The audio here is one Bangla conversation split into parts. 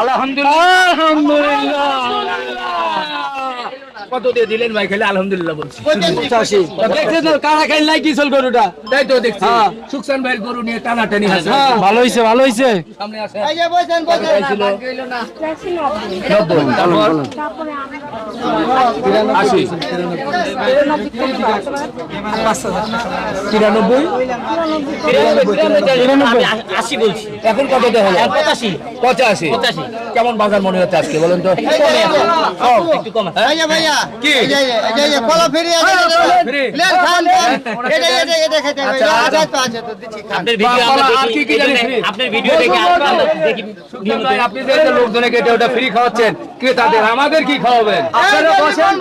আলহামদুলিল্লাহ। কত দিয়ে দিলেন ভাই খেলে? আলহামদুলিল্লাহ বলছি। পঁচাশি। দেখছেন কারা খাই নাই কিসল গরুটা? তাই তো দেখছি। হ্যাঁ। সুকসান ভাইয়ের গরু নিয়ে টানাটানি আছে ভালো হয়েছে ভালো হয়েছে সামনে নব্বই। আশি তিরানব্বই আশি বলছি এখন কত হলো পঁচাশি পঁচাশি পঁচাশি। কেমন বাজার মনে হচ্ছে আজকে বলুন তো আচ্ছা, আচ্ছা। দেখি দেখে দেখি আপনি লোকজনকে এটা ওটা ফ্রি খাওয়াচ্ছেন ক্রেতাদের আমাদের কি খাওয়াবেন আপনারা বসেন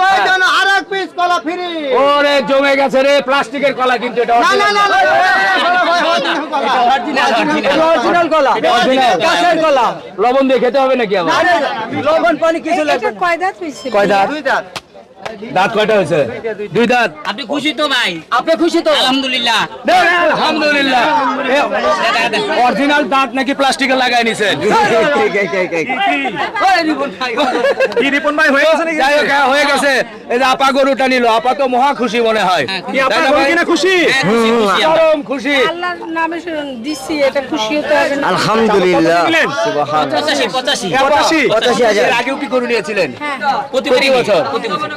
আর এক পিস কলা ফ্রি ওরে জমে গেছে রে প্লাস্টিকের কলা কিন্তু এটা না না না অরিজিনাল কলা। কাঁচের কলা লবণ দিয়ে খেতে হবে নাকি আবার লবণ পানি কিছু লাগবে কয় দাঁত কয় দাঁত দুই দাঁত দাঁত কয়টা হয়েছে? দুই দাঁত। আপনি খুশি তো ভাই? আপনি খুশি তো? আলহামদুলিল্লাহ। আলহামদুলিল্লাহ। অরিজিনাল দাঁত নাকি প্লাস্টিকে লাগাই নিছেন কি রিপন ভাই হয়ে গেছে নাকি? হ্যাঁ, হয়ে এই যে আপা গরুটা নিল আপা তো মহা খুশি মনে হয়। কি কিনা খুশি? হ্যাঁ, খুশি, খুশি আমরা। চরম খুশি। আল্লাহর নামে শুন- এটা খুশি হতে হবে আলহামদুলিল্লাহ। হাজার। আগেও কি গরু নিয়েছিলেন? প্রতি প্রতি বছর। প্রতি বছর।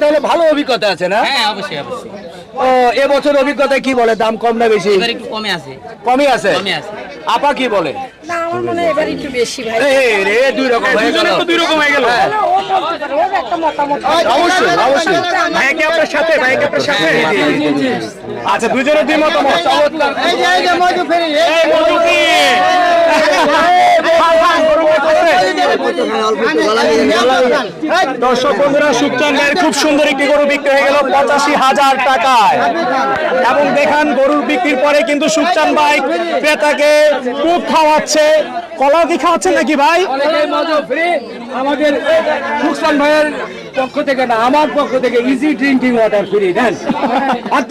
তাহলে ভালো অভিজ্ঞতা আছে না হ্যাঁ অবশ্যই অবশ্যই ও এবছর অভিজ্ঞতা কি বলে দাম কম না বেশি এবার একটু কমে আছে কমই আছে কমে আছে আপা কি বলে না আমার মনে হয় এবার একটু বেশি ভাই এই রে দুই রকম হয়ে গেল তো দুই রকম হয়ে গেল হ্যাঁ, ও বলতে পারে, ওর একটা মতামত অবশ্যই অবশ্যই ভাই কি আপনার সাথে ভাই কি আপনার সাথে আচ্ছা দুজনের দুই মতামত চমৎকার এই যে এই যে মজু ফেরি এই এই মধু কি দর্শক বন্ধুরা সুকচান ভাইয়ের খুব সুন্দর একটি গরু বিক্রি হয়ে গেল পঁচাশি হাজার টাকায়। এবং দেখান গরুর বিক্রির পরে কিন্তু সুকচান ভাই ক্রেতাকে খুব খাওয়াচ্ছে। কলাও কি খাওয়াচ্ছেন নাকি ভাই? আমাদের সুকসান ভাইয়ের পক্ষ থেকে না আমার পক্ষ থেকে ইজি ড্রিঙ্কিং ওয়াটার ফ্রি দেন। আর